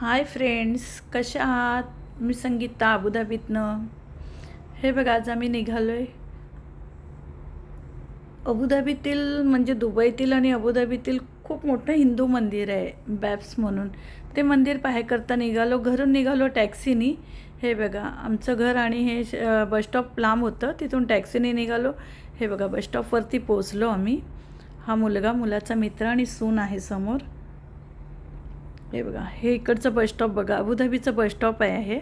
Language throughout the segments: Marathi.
हाय फ्रेंड्स कशा आहात? मी संगीता अबुधाबीतनं. हे बघा आज आम्ही निघालो आहे अबुधाबीतील म्हणजे दुबईतील आणि अबुधाबीतील खूप मोठं हिंदू मंदिर आहे बॅप्स म्हणून. ते मंदिर पाहायकरता निघालो घरून निघालो टॅक्सीनी. हे बघा आमचं घर आणि हे श- बसस्टॉप लांब होतं. तिथून टॅक्सीने निघालो. हे बघा बसस्टॉपवरती पोचलो आम्ही. हा मुलगा मुलाचा मित्र आणि सून आहे समोर. हे बघा हे इकडचं बसस्टॉप बघा. अबुधाबीचं बसस्टॉप आहे हे.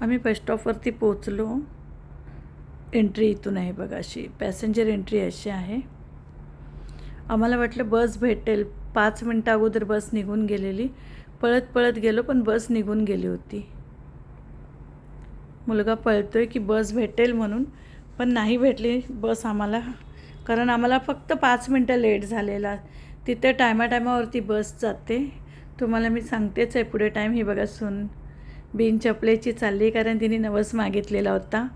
आम्ही बसस्टॉपवरती पोचलो एंट्री इथून आहे बघा अशी. पॅसेंजर एंट्री अशी आहे. आम्हाला वाटलं बस भेटेल. पाच मिनटं अगोदर बस निघून गेलेली. पळत पळत गेलो पण बस निघून गेली होती. मुलगा पळतो आहे की बस भेटेल म्हणून पण नाही भेटली बस आम्हाला. कारण आम्हाला फक्त पाच मिनटं लेट झालेला. तिथे टायमाटायमावरती बस जाते. तुम्हाला मी सांगतेच आहे पुढे टाईम ही बघा सून. बिनचपलेची चालली कारण तिने नवस मागितलेला होता.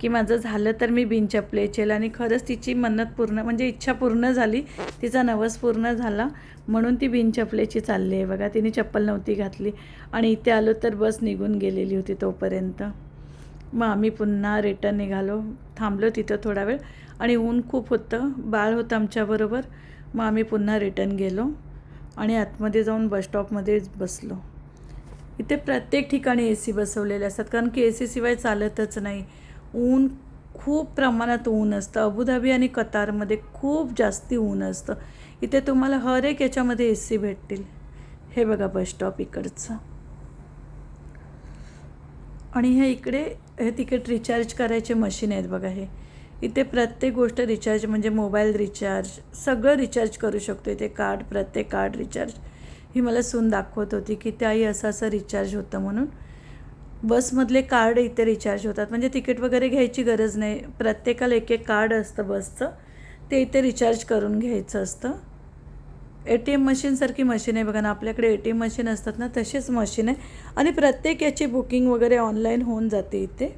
की माझं झालं तर मी बिनचपलेचेल आणि खरंच तिची मन्नत पूर्ण म्हणजे इच्छा पूर्ण झाली. तिचा नवस पूर्ण झाला. म्हणून ती बिन चपलेची चालली आहे बघा. तिने चप्पल नव्हती घातली. आणि इथे आलो तर बस निघून गेलेली होती तोपर्यंत. मग आम्ही पुन्हा रिटर्न निघालो. थांबलो तिथं थोडा वेळ. आणि ऊन खूप होतं. बाळ होतं आमच्याबरोबर. मग आम्ही पुन्हा रिटर्न गेलो आणि आतमध्ये जाऊन बसस्टॉपमध्ये बसलो. इथे प्रत्येक ठिकाणी ए सी बसवलेले असतात कारण की ए सीशिवाय चालतच नाही. ऊन खूप प्रमाणात ऊन असतं. अबुधाबी आणि कतारमध्ये खूप जास्ती ऊन असतं. इथे तुम्हाला हर एक याच्यामध्ये ए सी भेटतील. हे बघा बसस्टॉप इकडचं. आणि हे इकडे हे तिकीट रिचार्ज करायचे मशीन आहेत बघा हे. इथे प्रत्येक गोष्ट रिचार्ज म्हणजे मोबाईल रिचार्ज सगळं रिचार्ज करू शकतो इथे कार्ड प्रत्येक कार्ड रिचार्ज ही मला सून दाखवत होती की त्याही असं असं रिचार्ज होतं म्हणून. बसमधले कार्ड इथे रिचार्ज होतात. म्हणजे तिकीट वगैरे घ्यायची गरज नाही. प्रत्येकाला एक एक कार्ड असतं बसचं. ते इथे रिचार्ज करून घ्यायचं असतं. ए टी एम मशीनसारखी मशीन आहे बघा ना. आपल्याकडे ए टी एम मशीन असतात ना तशीच मशीन आहे. आणि प्रत्येक याची बुकिंग वगैरे ऑनलाईन होऊन जाते इथे.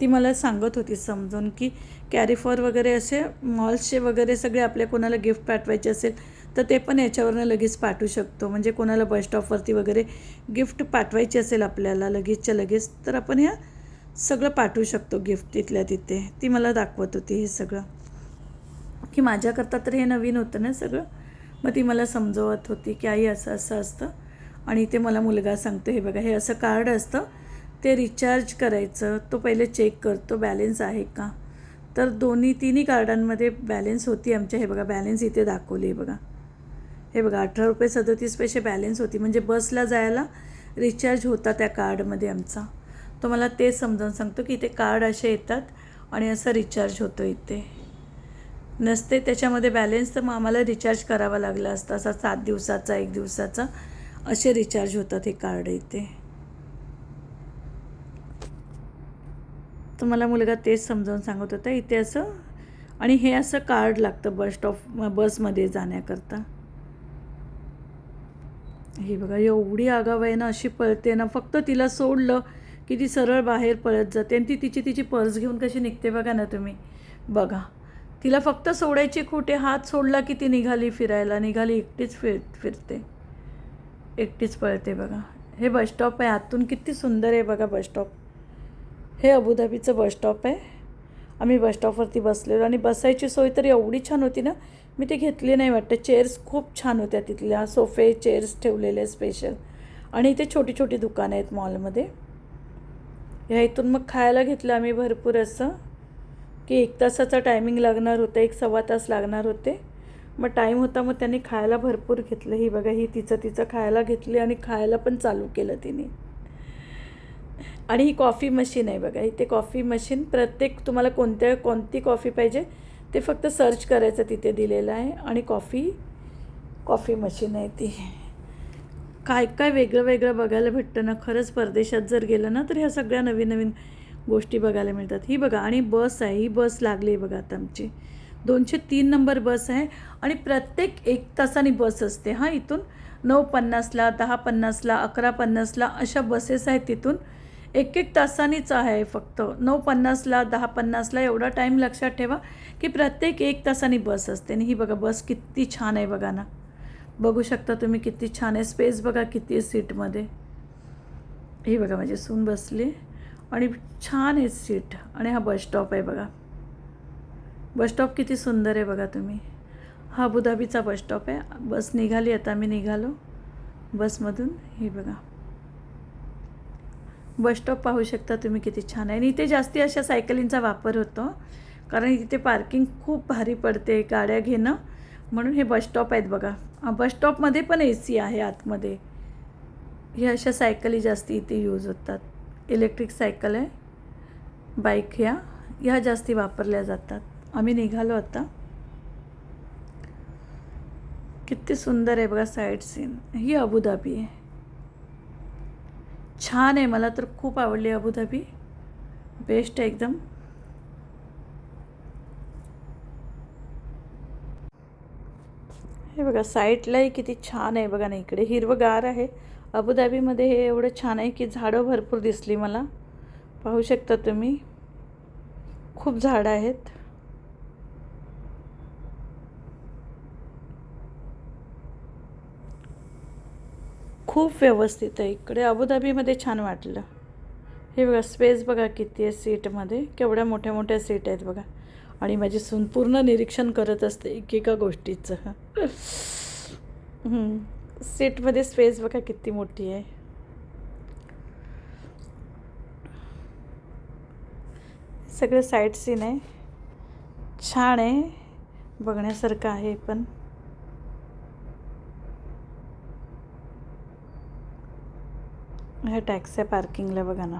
ती मला सांगत होती समजून की कॅरी फॉर वगैरे असे मॉल्सचे वगैरे सगळे आपल्या कोणाला गिफ्ट पाठवायचे असेल तर ते पण याच्यावरनं लगेच पाठवू शकतो. म्हणजे कोणाला बस स्टॉपवरती वगैरे गिफ्ट पाठवायची असेल आपल्याला लगेचच्या लगेच तर आपण ह्या सगळं पाठवू शकतो गिफ्ट तिथल्या तिथे. ती मला दाखवत होती हे सगळं. की माझ्याकरता तर हे नवीन होतं ना सगळं. मग ती मला समजवत होती की आई असं असं असतं आणि ते मला मुलगा सांगतो हे बघा हे असं कार्ड असतं ते रिचार्ज करायचं तो पहिले चेक करतो बॅलेन्स आहे का? तर दोन्ही तिन्ही कार्डांमध्ये बॅलेन्स होती आमच्या. हे बघा बॅलेन्स इथे दाखवली आहे बघा. हे बघा अठरा रुपये सदतीस पैसे बॅलेन्स होती. म्हणजे बसला जायला रिचार्ज होता त्या कार्डमध्ये आमचा. तो मला ते समजावून सांगतो की इथे कार्ड असे येतात आणि असं रिचार्ज होतो इथे. नसते त्याच्यामध्ये बॅलेन्स तर मग आम्हाला रिचार्ज करावा लागला असता. असा सात दिवसाचा एक दिवसाचा असे रिचार्ज होतात हे कार्ड इथे. तर मला मुलगा तेच समजावून सांगत होता इथे असं. आणि हे असं कार्ड लागतं बस स्टॉप बसमध्ये जाण्याकरता. हे बघा एवढी आगाव आहे ना अशी पळते ना फक्त तिला सोडलं की ती सरळ बाहेर पळत जाते आणि ती तिची तिची पर्स घेऊन कशी निघते बघा ना तुम्ही. बघा तिला फक्त सोडायची खोटे हात सोडला की ती निघाली फिरायला निघाली एकटीच फिर फिरते. एकटीच पळते बघा. हे बसस्टॉप आहे आतून किती सुंदर आहे बघा बसस्टॉप हे अबुधाबीचं बसस्टॉप आहे. आम्ही बसस्टॉपवरती बसलेलो आणि बसायची सोय तर एवढी छान होती ना मी ती घेतली नाही वाटतं. चेअर्स खूप छान होत्या तिथल्या सोफे चेअर्स ठेवलेले स्पेशल आणि इथे छोटी छोटी दुकानं आहेत मॉलमध्ये ह्या इथून मग खायला घेतलं आम्ही भरपूर असं. की एक तासाचा टायमिंग लागणार होता एक सव्वा तास लागणार होते. मग टाईम होता मग त्यांनी खायला भरपूर घेतलं. ही बघा ही तिचं तिचं खायला घेतली आणि खायला पण चालू केलं तिने. आणि ही कॉफी मशीन आहे बघा इथे कॉफी मशीन प्रत्येक तुम्हाला कोणत्या कोणती कॉफी पाहिजे ते फक्त सर्च करायचं तिथे दिलेलं आहे आणि कॉफी कॉफी मशीन आहे ती. काय काय वेगळं वेगळं बघायला भेटतं ना खरंच परदेशात जर गेलं ना तर ह्या सगळ्या नवीन नवीन गोष्टी बघायला मिळतात. ही बघा आणि बस आहे ही बस लागली आहे बघा आता आमची. दोनशे तीन नंबर बस आहे आणि प्रत्येक एक तासाने बस असते. हां इथून नऊ पन्नासला दहा पन्नासला अकरा पन्नासला अशा बसेस आहेत तिथून. एक एक तासानीच आहे फक्त. नऊ पन्नासला दहा पन्नासला एवढा टाईम लक्षात ठेवा की प्रत्येक एक तासानी बस असते. आणि ही बघा बस किती छान आहे बघा ना. बघू शकता तुम्ही किती छान आहे. स्पेस बघा किती आहे सीटमध्ये ही बघा माझी सून बसली. आणि छान आहे सीट आणि हा बस स्टॉप आहे बघा. बस स्टॉप किती सुंदर आहे बघा तुम्ही. हा अबुधाबीचा बस स्टॉप आहे. बस निघाली आता मी निघालो. बसमधून ही बघा. बस स्टॉप पाहू शकता तुम्ही किती छान आहे. आणि इथे जास्ती अशा सायकलींचा वापर होतो कारण इथे पार्किंग खूप भारी पडते गाड्या घेणं. म्हणून हे बसस्टॉप आहेत बघा. बसस्टॉपमध्ये बस स्टॉपमध्ये पण ए सी आहे आतमध्ये. हे अशा सायकली जास्ती इथे यूज होतात. इलेक्ट्रिक सायकल आहे बाईक ह्या ह्या जास्ती वापरल्या जातात. आम्ही निघालो आता. किती सुंदर आहे बघा साईड सीन ही अबुधाबी आहे. छान आहे. मला तर खूप आवडली अबुधाबी. बेस्ट आहे एकदम. हे बघा साईडलाही किती छान आहे बघा ना इकडे. हिरवगार आहे. अबुधाबीमध्ये हे एवढं छान आहे की झाडं भरपूर दिसली मला. पाहू शकता तुम्ही. खूप झाडं आहेत. खूप व्यवस्थित आहे. इकडे अबुधाबीमध्ये छान वाटलं. हे बघा स्पेस बघा किती आहे सीटमध्ये केवढ्या मोठ्या मोठ्या सीट आहेत बघा. आणि माझी सून पूर्ण निरीक्षण करत असते एकेका गोष्टीचं. सीटमध्ये स्पेस बघा किती मोठी आहे. सगळं साईट सीन आहे. छान आहे. बघण्यासारखं आहे पण. ह्या टॅक्सी पार्किंगला बघा ना.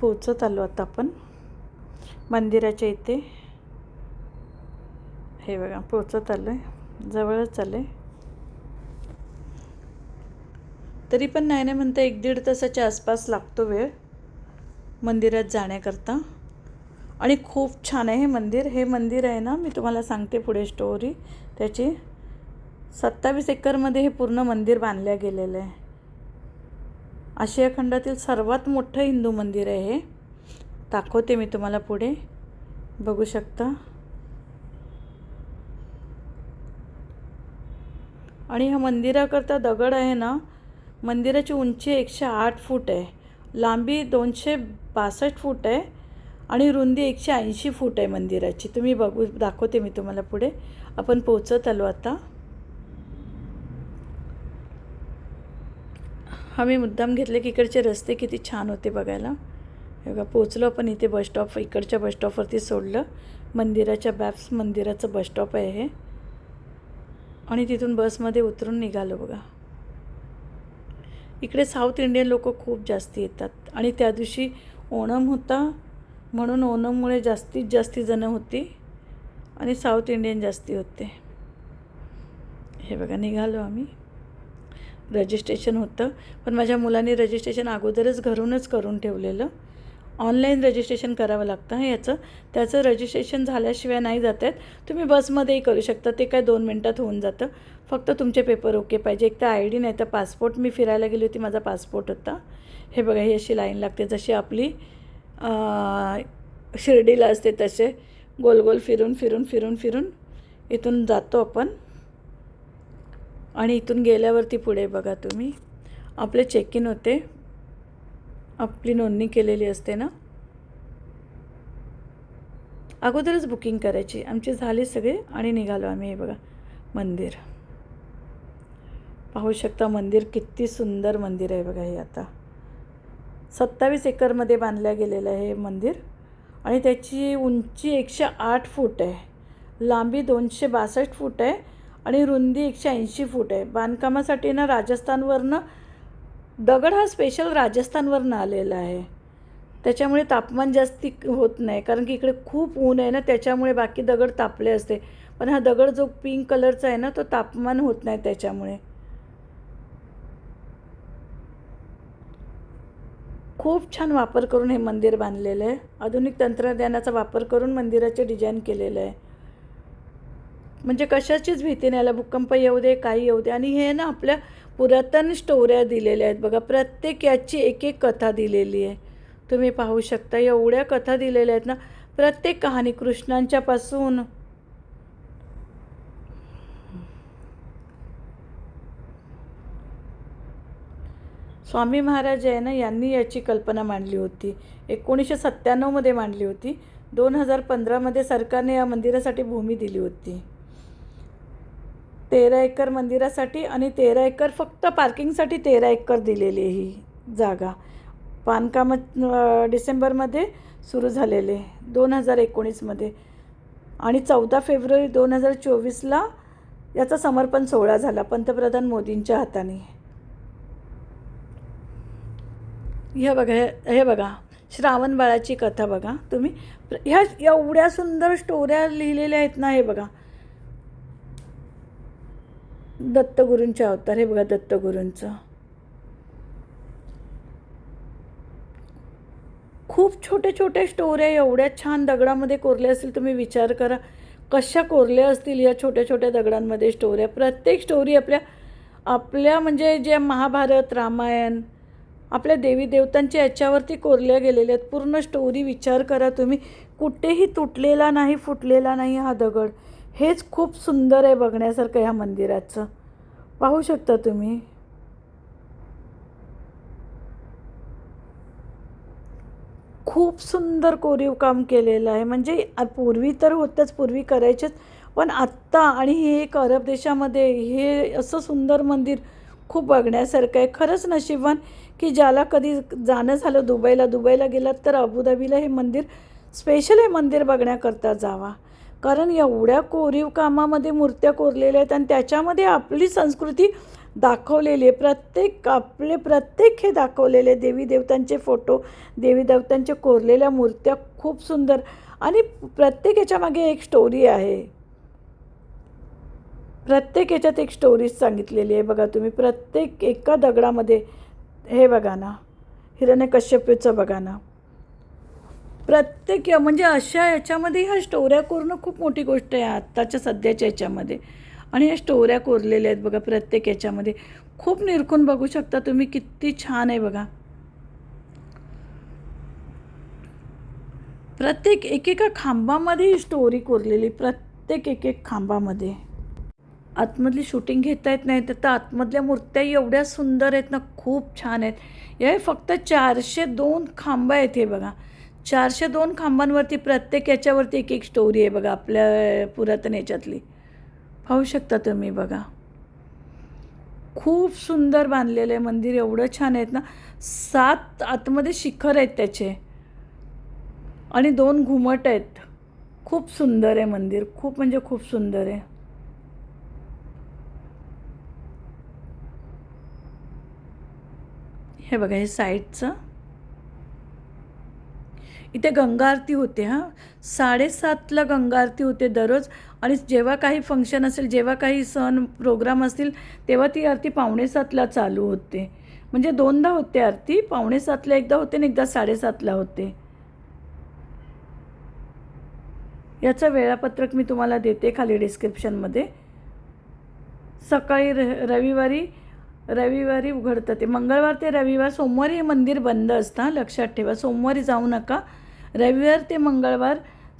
पोचत आलो आता आपण. मंदिराच्या इथे. हे बघा पोचत आलो आहे जवळच आलं आहे तरी पण नाही नाही म्हणता एक दीड तासाच्या आसपास लागतो वेळ मंदिरात जाण्याकरता. आणि खूप छान आहे हे मंदिर. हे मंदिर आहे ना मी तुम्हाला सांगते पुढे स्टोरी त्याची सत्तावीस एकरमध्ये हे पूर्ण मंदिर बांधलं गेलेलं आहे. आशिया खंडातील सर्वात मोठं हिंदू मंदिर आहे हे. दाखवते मी तुम्हाला पुढे. बघू शकता. आणि ह्या मंदिराकरता दगड आहे ना मंदिराची उंची एकशे आठ फूट आहे. लांबी दोनशे बासष्ट फूट आहे आणि रुंदी एकशे ऐंशी फूट आहे मंदिराची. तुम्ही बघू दाखवते मी तुम्हाला पुढे. आपण पोचत आलो आता. आम्ही मुद्दाम घेतले की इकडचे रस्ते किती छान होते बघायला. हे बघा पोचलो आपण इथे बस स्टॉप इकडच्या बस स्टॉपवरती सोडलं. मंदिराच्या बॅप्स मंदिराचं बस स्टॉप आहे हे. आणि तिथून बसमध्ये उतरून निघालो बघा. इकडे साऊथ इंडियन लोक खूप जास्ती येतात. आणि त्या दिवशी ओणम होता म्हणून ओणममुळे जास्तीत जास्ती जणं होती. आणि साऊथ इंडियन जास्ती होते. हे बघा निघालो आम्ही. रजिस्ट्रेशन होतं. पण माझ्या मुलांनी रजिस्ट्रेशन अगोदरच घरूनच करून ठेवलेलं. ऑनलाईन रजिस्ट्रेशन करावं लागतं हं याचं. त्याचं रजिस्ट्रेशन झाल्याशिवाय नाही जात आहेत. तुम्ही बसमध्येही करू शकता. ते काय दोन मिनटात होऊन जातं. फक्त तुमचे पेपर ओके पाहिजे. एक तर आय डी नाही तर पासपोर्ट. मी फिरायला गेली होती माझा पासपोर्ट होता. हे बघा ही अशी लाईन लागते. जशी आपली शिर्डीला असते तसे. गोल गोल फिरून फिरून फिरून फिरून इथून जातो आपण. आणि इथून गेल्यावरती पुढे बघा तुम्ही. आपले चेक इन होते. आपली नोंदणी केलेली असते ना? अगोदरच बुकिंग करायची. आमची झाली सगळे आणि निघालो आम्ही हे बघा. मंदिर. पाहू शकता मंदिर किती सुंदर मंदिर आहे बघा हे आता. सत्तावीस एकरमध्ये बांधलं गेलेलं आहे हे मंदिर. आणि त्याची उंची एकशे आठ फूट आहे. लांबी दोनशे बासष्ट फूट आहे. आणि रुंदी एकशे ऐंशी फूट आहे. बांधकामासाठी ना राजस्थानवरनं दगड हा स्पेशल राजस्थानवरनं आलेला आहे. त्याच्यामुळे तापमान जास्ती होत नाही. कारण की इकडे खूप ऊन आहे ना त्याच्यामुळे बाकी दगड तापले असते. पण हा दगड जो पिंक कलरचा आहे ना तो तापमान होत नाही त्याच्यामुळे. खूप छान वापर करून हे मंदिर बांधलेलं आहे. आधुनिक तंत्रज्ञानाचा वापर करून मंदिराचे डिझाईन केलेलं आहे. म्हणजे कशाचीच भीती नाही भूकंप येऊ दे काही येऊ दे. आणि हे ना आपल्या पुरातन स्टोऱ्या दिलेल्या आहेत बघा प्रत्येक याची एक एक कथा दिलेली आहे. तुम्ही पाहू शकता एवढ्या कथा दिलेल्या आहेत ना. प्रत्येक कहाणी कृष्णांच्यापासून. स्वामी महाराज आहे ना यांनी याची कल्पना मांडली होती. एकोणीसशे सत्त्याण्णवमध्ये मांडली होती. दोन हजार पंधरामध्ये सरकारने या मंदिरासाठी भूमी दिली होती. तेरा एकर मंदिरासाठी आणि तेरा एकर फक्त पार्किंगसाठी तेरा एकर दिलेली आहे ही जागा. बांधकाम डिसेंबरमध्ये सुरू झालेले दोन हजार एकोणीसमध्ये. आणि चौदा फेब्रुवारी दोन हजार चोवीसला याचा समर्पण सोहळा झाला पंतप्रधान मोदींच्या हाताने. हे बघा हे हे बघा श्रावण बाळाची कथा बघा तुम्ही. ह्या एवढ्या सुंदर स्टोऱ्या लिहिलेल्या आहेत ना हे बघा. दत्तगुरूंचे अवतार हे बघा दत्तगुरूंचं. खूप छोटे छोटे स्टोऱ्या एवढ्या छान दगडामध्ये कोरल्या असतील तुम्ही विचार करा. कशा कोरल्या असतील या छोट्या छोट्या दगडांमध्ये स्टोऱ्या प्रत्येक स्टोरी आपल्या आपल्या म्हणजे जे महाभारत रामायण आपल्या देवी देवतांच्या याच्यावरती कोरल्या गेलेल्या आहेत. पूर्ण स्टोरी विचार करा तुम्ही. कुठेही तुटलेला नाही फुटलेला नाही हा दगड. हेच खूप सुंदर आहे बघण्यासारखं ह्या मंदिराचं. पाहू शकता तुम्ही. खूप सुंदर कोरीव काम केलेलं आहे. म्हणजे पूर्वी तर होतंच पूर्वी करायचेच. पण आत्ता आणि हे एक अरब देशामध्ये हे असं सुंदर मंदिर खूप बघण्यासारखं आहे. खरंच नशिबान की ज्याला कधी जाणं झालं दुबईला दुबईला गेलात तर अबुधाबीला हे मंदिर स्पेशल हे मंदिर बघण्याकरता जावा. कारण एवढ्या कोरीव कामामध्ये मूर्त्या कोरलेल्या आहेत आणि त्याच्यामध्ये आपली संस्कृती दाखवलेली आहे. प्रत्येक आपले प्रत्येक हे दाखवलेले आहे. देवी देवतांचे फोटो देवी देवतांच्या कोरलेल्या मूर्त्या खूप सुंदर आणि प्रत्येक याच्यामागे एक स्टोरी आहे. प्रत्येक याच्यात एक स्टोरीज सांगितलेली आहे. बघा तुम्ही प्रत्येक एका दगडामध्ये हे बघा ना हिरण्यकश्यपूचं बघा ना. प्रत्येक म्हणजे अशा याच्यामध्ये ह्या स्टोऱ्या कोरणं खूप मोठी गोष्ट आहे आत्ताच्या सध्याच्या याच्यामध्ये. आणि ह्या स्टोऱ्या कोरलेल्या आहेत बघा प्रत्येक याच्यामध्ये. खूप निरखून बघू शकता तुम्ही किती छान आहे बघा. प्रत्येक एकेका खांबामध्ये ही स्टोरी कोरलेली प्रत्येक एक एक खांबामध्ये. आतमधली शूटिंग घेता येत नाही तर आतमधल्या मूर्त्या एवढ्या सुंदर आहेत ना खूप छान आहेत. हे फक्त चारशे दोन खांब आहेत हे बघा. चारशे दोन खांबांवरती प्रत्येक याच्यावरती एक एक स्टोरी आहे बघा आपल्या पुरातन याच्यातली. पाहू शकता तुम्ही बघा. खूप सुंदर बांधलेलं आहे मंदिर एवढं छान आहेत ना. सात आतमध्ये शिखर आहेत त्याचे. आणि दोन घुमट आहेत. खूप सुंदर आहे मंदिर खूप म्हणजे खूप सुंदर आहे. हे बघा हे साईडचं. इथे गंगा आरती होते हां. साडेसातला गंगा आरती होते दररोज आणि जेव्हा काही फंक्शन असेल जेव्हा काही सण प्रोग्राम असतील तेव्हा ती आरती पावणेसातला चालू होते. म्हणजे दोनदा होते आरती पावणेसातला एकदा होते आणि एकदा साडेसातला होते. याचं वेळापत्रक मी तुम्हाला देते खाली डिस्क्रिप्शनमध्ये सकाळी र रविवारी रविवारी उघडतं ते. मंगळवार ते रविवार सोमवारी हे मंदिर बंद असतं लक्षात ठेवा. सोमवारी जाऊ नका. रविवार ते मंगळवार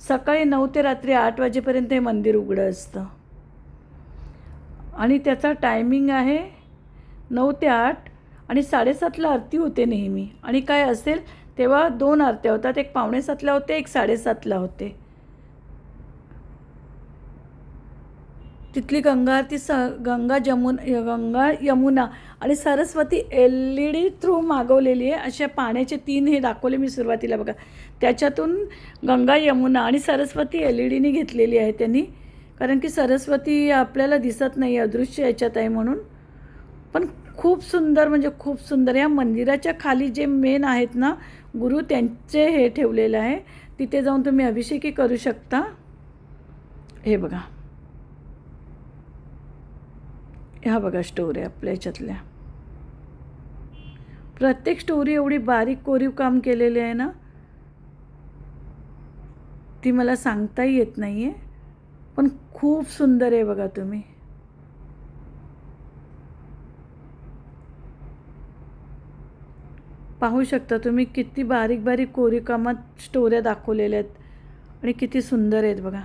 सकाळी नऊ ते रात्री आठ वाजेपर्यंत हे मंदिर उघडं असतं. आणि त्याचा टायमिंग आहे नऊ ते आठ आणि साडेसातला आरती होते नेहमी. आणि काय असेल तेव्हा दोन आरत्या होतात एक पावणेसातला होते एक साडेसातला होते. तिथली गंगा आरती स गंगा जमुन गंगा यमुना आणि Saraswati L E D through मागवलेली आहे. अशा पाण्याचे तीन हे दाखवले मी सुरुवातीला बघा. त्याच्यातून गंगा यमुना आणि सरस्वती एल ई डीने घेतलेली आहे त्यांनी. कारण की सरस्वती आपल्याला दिसत नाही अदृश्य याच्यात आहे म्हणून. पण खूप सुंदर म्हणजे खूप सुंदर. या मंदिराच्या खाली जे मेन आहेत ना गुरु त्यांचे हे ठेवलेलं आहे. तिथे जाऊन तुम्ही अभिषेकही करू शकता. हे बघा. ह्या बघा स्टोरी आपल्या याच्यातल्या. प्रत्येक स्टोरी एवढी बारीक कोरीव काम केलेली आहे ना ती मला सांगताही येत नाही आहे पण खूप सुंदर आहे बघा तुम्ही. पाहू शकता तुम्ही किती बारीक बारीक कोरीकामात स्टोऱ्या दाखवलेल्या आहेत आणि किती सुंदर आहेत बघा.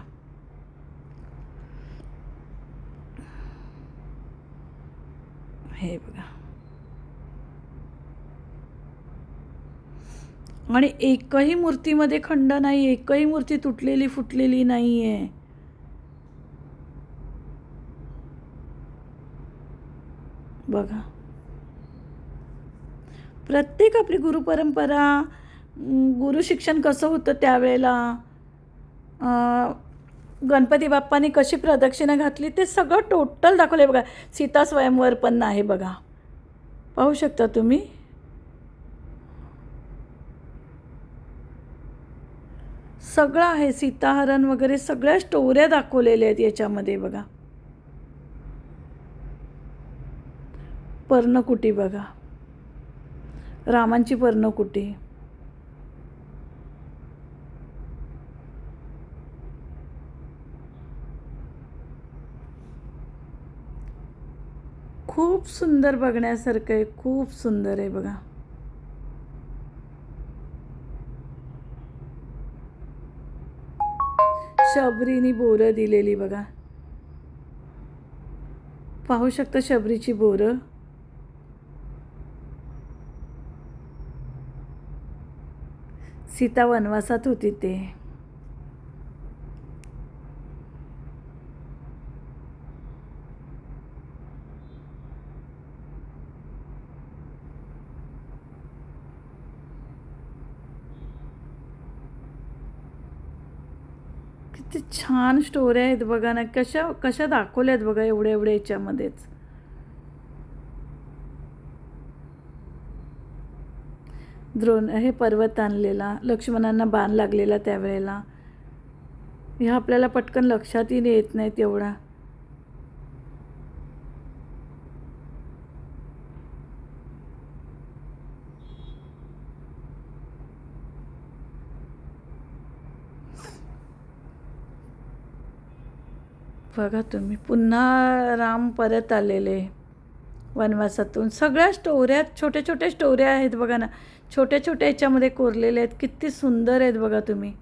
हे बघा. आणि एकही मूर्तीमध्ये खंड नाही एकही मूर्ती तुटलेली फुटलेली नाही आहे बघा. प्रत्येक आपली गुरुपरंपरा गुरुशिक्षण कसं होतं त्यावेळेला गणपती बाप्पानी कशी प्रदक्षिणा घातली ते सगळं टोटल दाखवलं आहे बघा. सीता स्वयंवर पण आहे बघा. पाहू शकता तुम्ही? सगळं आहे सीताहरण वगैरे सगळ्या स्टोऱ्या दाखवलेल्या आहेत याच्यामध्ये बघा. पर्णकुटी बघा. रामांची पर्णकुटी. खूप सुंदर बघण्यासारखं आहे खूप सुंदर आहे बघा. शबरीनी बोरं दिलेली बघा. पाहू शकता शबरीची बोरं. सीता वनवासात होती ते किती छान स्टोऱ्या आहेत बघा ना. कशा कशा दाखवल्या आहेत बघा एवढ्या एवढ्या याच्यामध्येच. द्रोण हे पर्वत आणलेला लक्ष्मणांना बाण लागलेला त्यावेळेला. ह्या आपल्याला पटकन लक्षातही येत नाहीत एवढा. बघा तुम्ही पुन्हा राम परत आलेले वनवासातून. सगळ्या स्टोऱ्या छोट्या छोट्या स्टोऱ्या आहेत बघा ना. छोट्या छोट्या याच्यामध्ये कोरलेल्या आहेत किती सुंदर आहेत बघा तुम्ही.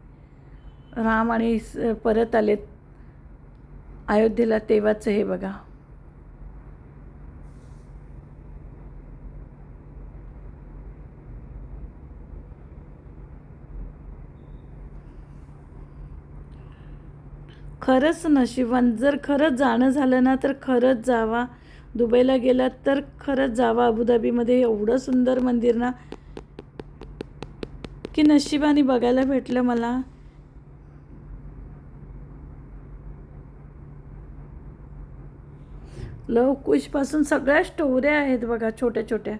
राम आणि स- परत आलेत. अयोध्येला तेव्हाचं हे बघा. खरंच नशिबान जर खरंच जाणं झालं ना तर खरंच जावा. दुबईला गेलात तर खरंच जावा. अबुधाबीमध्ये एवढं सुंदर मंदिर ना. की नशिबाने बघायला भेटलं मला. लव कुशपासून सगळ्या स्टोऱ्या आहेत बघा छोट्या छोट्या.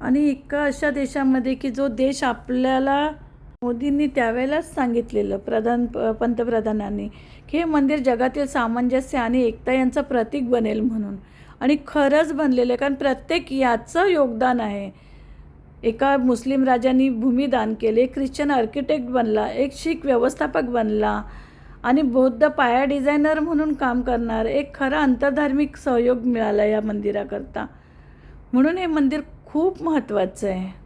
आणि इतका अशा देशामध्ये की जो देश आपल्याला मोदींनी त्यावेळेलाच सांगितलेलं प्रधान प- पंतप्रधानांनी की हे मंदिर जगातील सामंजस्य आणि एकता यांचं प्रतीक बनेल म्हणून. आणि खरंच बनलेलं आहे कारण प्रत्येक याचं योगदान आहे. एका मुस्लिम राजांनी भूमिदान केले एक ख्रिश्चन आर्किटेक्ट बनला एक शीख व्यवस्थापक बनला आणि बौद्ध पाया डिझायनर म्हणून काम करणार एक खरा अंतर्धार्मिक सहयोग मिळाला या मंदिराकरता. म्हणून हे मंदिर खूप महत्त्वाचं आहे.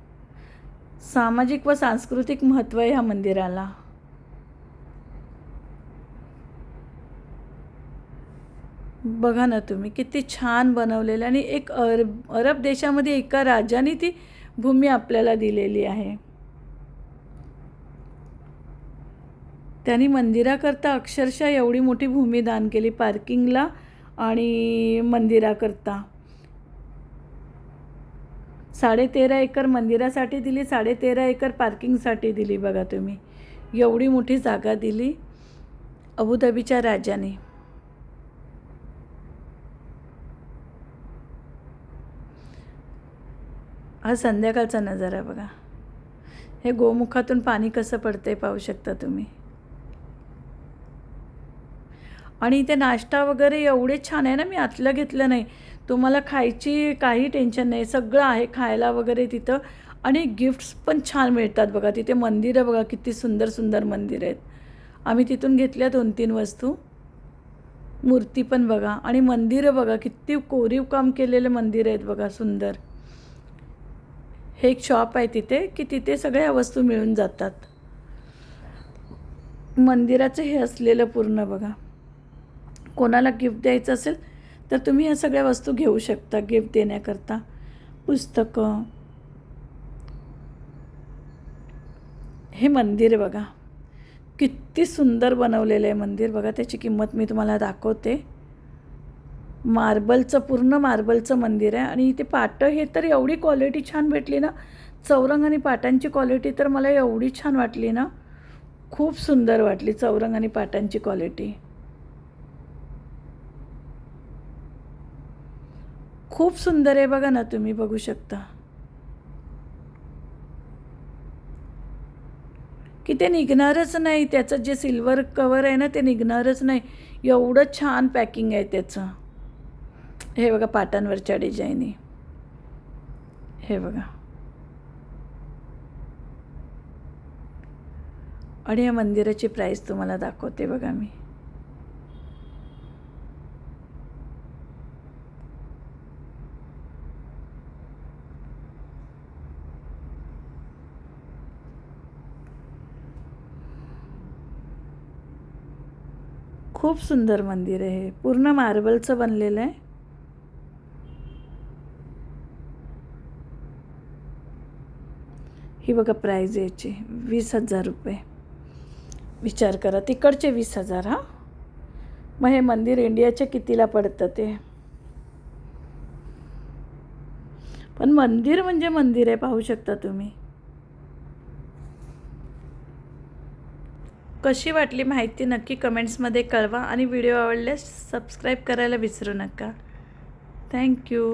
सामाजिक व सांस्कृतिक महत्त्व आहे ह्या मंदिराला. बघा ना तुम्ही किती छान बनवलेलं आणि एक अरब अरब देशामध्ये एका राजाने ती भूमी आपल्याला दिलेली आहे. त्यांनी मंदिराकरता अक्षरशः एवढी मोठी भूमी दान केली पार्किंगला आणि मंदिराकरता. साडेतेरा एकर मंदिरासाठी दिली साडेतेरा एकर पार्किंगसाठी दिली बघा तुम्ही. एवढी मोठी जागा दिली अबुधाबीच्या राजाने. हा संध्याकाळचा नजारा बघा. हे गोमुखातून पाणी कसं पडतंय पाहू शकता तुम्ही. आणि इथे नाश्ता वगैरे एवढे छान आहे ना मी आतलं घेतलं नाही. तुम्हाला खायची काही टेन्शन नाही. सगळं आहे खायला वगैरे तिथं. आणि गिफ्ट्स पण छान मिळतात बघा. तिथे मंदिरं बघा किती सुंदर सुंदर मंदिरं आहेत. आम्ही तिथून घेतल्या दोन तीन वस्तू. मूर्ती पण बघा. आणि मंदिरं बघा किती कोरीव काम केलेले मंदिरं आहेत बघा सुंदर. हे एक शॉप आहे तिथे की तिथे सगळ्या वस्तू मिळून जातात. मंदिराचं हे असलेलं पूर्ण बघा. कोणाला गिफ्ट द्यायचं असेल तर तुम्ही ह्या सगळ्या वस्तू घेऊ शकता गिफ्ट देण्याकरता. पुस्तकं. हे मंदिर बघा. किती सुंदर बनवलेलं आहे मंदिर. बघा त्याची किंमत मी तुम्हाला दाखवते. मार्बलचं पूर्ण मार्बलचं मंदिर आहे आणि इथे पाटं हे तर एवढी क्वालिटी छान भेटली ना. चौरंग आणि पाटांची क्वालिटी तर मला एवढी छान वाटली ना. खूप सुंदर वाटली चौरंग आणि पाटांची क्वालिटी खूप सुंदर आहे बघा ना तुम्ही बघू शकता. की ते निघणारच नाही त्याचं जे सिल्वर कवर आहे ना ते निघणारच नाही. एवढं छान पॅकिंग आहे त्याचं. हे बघा पाटांवरच्या डिझाईनी. हे बघा. आणि या मंदिराची प्राईस तुम्हाला दाखवते बघा मी. खूप सुंदर मंदिर आहे. हे पूर्ण मार्बलचं बनलेलं आहे. ही बघा प्राईज याची. वीस हजार रुपये. विचार करा. तिकडचे वीस हजार हां? मग हे मंदिर इंडियाच्या कितीला पडतं ते? पण मंदिर म्हणजे मंदिर आहे पाहू शकता तुम्ही. कशी वाटली माहिती नक्की कमेंट्समध्ये कळवा आणि व्हिडिओ आवडल्यास सबस्क्राईब करायला विसरू नका. थँक्यू.